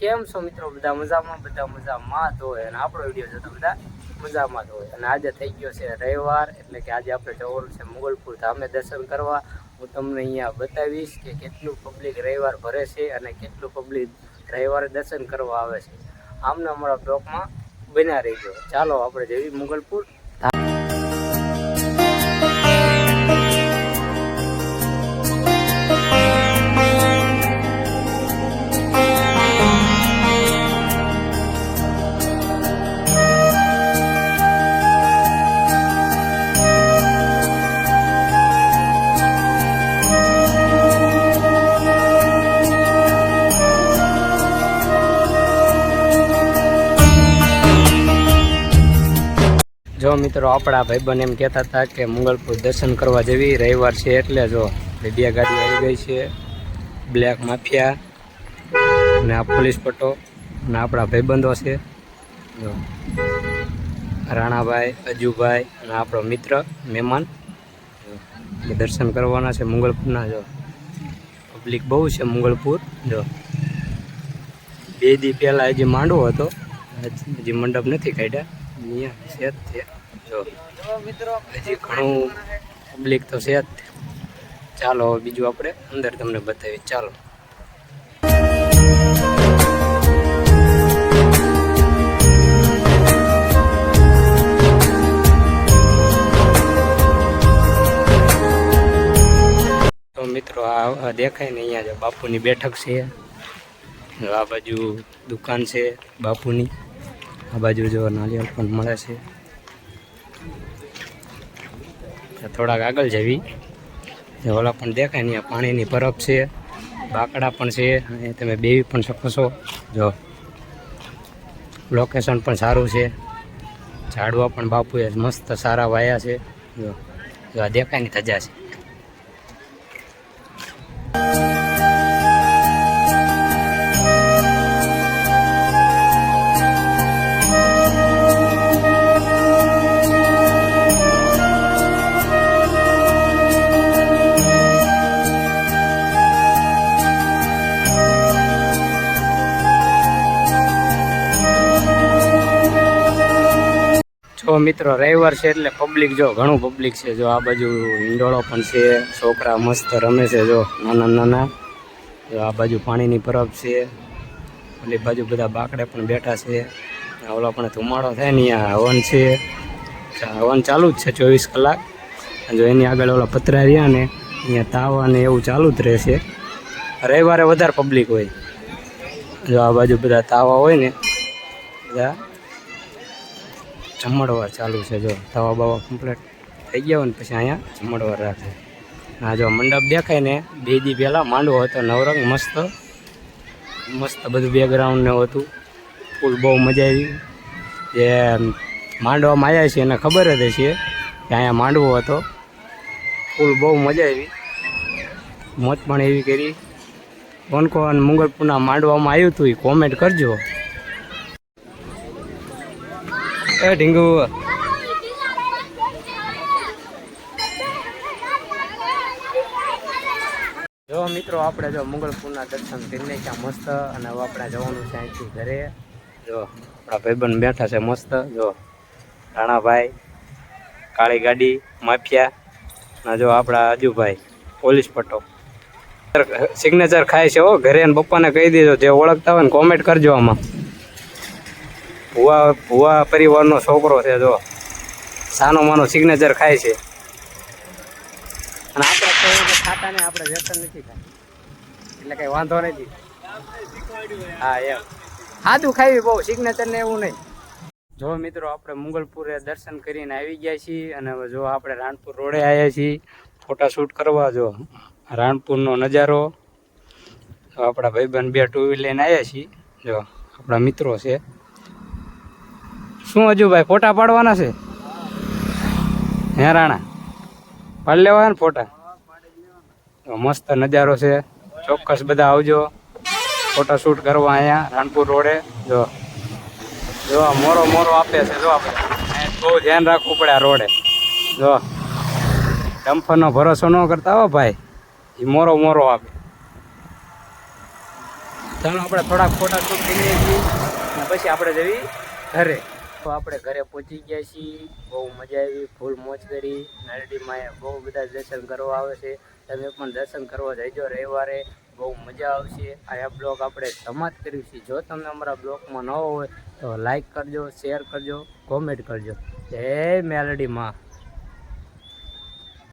કેમ છો મિત્રો? બધા મજામાં બધા મજામાં તો હોય. અને આપણો વીડિયો જોતા બધા મજામાં તો હોય. અને આજે થઈ ગયો છે રવિવાર, એટલે કે આજે આપણે જવાનું છે મુગલપુર. ધામે દર્શન કરવા. હું તમને અહીંયા બતાવીશ કે કેટલું પબ્લિક રવિવાર ભરે છે અને કેટલું પબ્લિક રવિવારે દર્શન કરવા આવે છે. આમને અમારા બ્લોકમાં બન્યા રહીજો. ચાલો, આપણે જઈએ મુગલપુર. જો મિત્રો, આપણા ભાઈબંધ એમ કહેતા હતા કે મંગળપુર દર્શન કરવા જેવી રવિવાર છે એટલે જો બે ગાડી આવી ગઈ છે, બ્લેક માફિયા અને આ પોલીસ પટ્ટો અને આપણા ભાઈબંધો છે. રાણાભાઈ, અજુભાઈ અને આપણો મિત્ર, મહેમાન દર્શન કરવાના છે મંગળપુરના. જો, પબ્લિક બહુ છે મંગળપુર. જો, બે દી પહેલાં હજી માંડવો હતો, હજી મંડપ નથી કાઢ્યા અહીંયા છે. જ, હજી ઘણું પબ્લિક તો છે જ. ચાલો બીજું આપણે અંદર તમને બતાવીએ. ચાલો. તો મિત્રો, આ દેખાય ને અહીંયા બાપુની બેઠક છે. આ બાજુ દુકાન છે બાપુની. આ બાજુ જો નાળિયેર પણ મળે છે તો થોડાક આગળ જવી. ઓલા પણ દેખાય ને પાણીની બરફ છે, બાકડા પણ છે, અને તમે બેવી પણ શકો છો. જો લોકેશન પણ સારું છે. ઝાડવા પણ બાપુએ મસ્ત સારા વાયા છે. જો દેખાય ને ધજા છે. જો મિત્રો, રવિવાર છે એટલે પબ્લિક જો, ઘણું પબ્લિક છે. જો આ બાજુ હિંડોળો પણ છે, છોકરા મસ્ત રમે છે, જો નાના નાના. જો આ બાજુ પાણીની પરબ છે. ઓલી બાજુ બધા બાકડે પણ બેઠા છે. ઓલો ઓલા પણ ધુમાડો થાય ને અહીંયા હવન છે. હવન ચાલુ જ છે ચોવીસ કલાક. જો એની આગળ ઓલા પતરા રહ્યા ને અહીંયા તાવા ને એવું ચાલુ જ રહેશે. રવિવારે વધારે પબ્લિક હોય. જો આ બાજુ બધા તાવા હોય ને, બધા જમણવાર ચાલુ છે. જો તવા બવા કમ્પ્લીટ થઈ ગયા હોય ને પછી અહીંયા જમણવાર રાખે. આ જો મંડપ દેખાય ને, બે દી પહેલાં માંડવો હતો, નવરંગ મસ્ત. મસ્ત બધું બેકગ્રાઉન્ડ ને હતું. ફૂલ બહુ મજા આવી. જે માંડવામાં આવ્યા છે એને ખબર જ છીએ કે અહીંયા માંડવો હતો. ફૂલ બહુ મજા આવી. મોત પણ એવી કરી. કોણ કોણ મંગળપુરના માંડવામાં આવ્યું હતું એ કોમેન્ટ કરજો. એ ઢીંગુ. જો મિત્રો, આપણે જો મંગળપુરના દર્શન કરીને ત્યાં મસ્ત અને આપણે જવાનું છે અહીંથી ઘરે. જો આપણા ભાઈબંધ બેઠા છે મસ્ત. જો રાણાભાઈ, કાળી ગાડી, માફિયા અને જો આપણા અજુભાઈ, પોલીસ પટ્ટો સિગ્નેચર ખાય છે હો, ઘરે અને પપ્પાને કહી દેજો, જે ઓળખતા હોય ને કોમેન્ટ કરજો આમાં. ભુવા ભુવા પરિવારનો છોકરો છે જો. સાનો માનો સિગ્નેચર ખાય છે. અને આપણે ખાતા ને આપણે વ્યસન નથી થાય એટલે કઈ વાંધો નથી. હા, એમ. સાદું ખાવી બહુ સિગ્નેચર ને એવું નહીં. જો મિત્રો, આપણે મુગલપુરે દર્શન કરીને આવી ગયા છીએ અને જો આપણે રાણપુર રોડે આવ્યા છીએ. ફોટા શૂટ કરવા જો. રાણપુરનો નજારો. આપણા ભાઈબંધ બે ટુ વ્હીલ લઈને આવ્યા છીએ. જો આપણા મિત્રો છે. શું હજુ ભાઈ ફોટા પાડવાના છે? હે રાણા પાડી લેવા ને ફોટા? મસ્ત નજારો છે. ચોક્કસ બધા આવજો. ફોટા શૂટ કરવા અહીંયા રાણપુર રોડે. જો. જો મોરો મોરો આપે છે, જો આપણે. બહુ ધ્યાન રાખવું પડે આ રોડે. જો. ડમ્ફરનો ભરોસો ન કરતા હો ભાઈ. એ મોરો મોરો આપે. ચાલો, આપણે થોડાક ફોટા શૂટ કરીએ છીએ. પછી આપણે જવી ઘરે. તો આપણે ઘરે પહોંચી ગયા છીએ. બહુ મજા આવી, ફૂલ મોજ કરી. નરડીમાં બહુ બધા દર્શન કરવા આવે છે. તમે પણ દર્શન કરવા જઈજો રવિવારે. બહુ મજા આવશે. આ બ્લોગ આપણે સમાપ્ત કર્યું છે. જો તમે અમારા બ્લોગમાં ન હોય તો લાઈક કરજો, શેર કરજો, કોમેન્ટ કરજો. જય મેલડીમાં.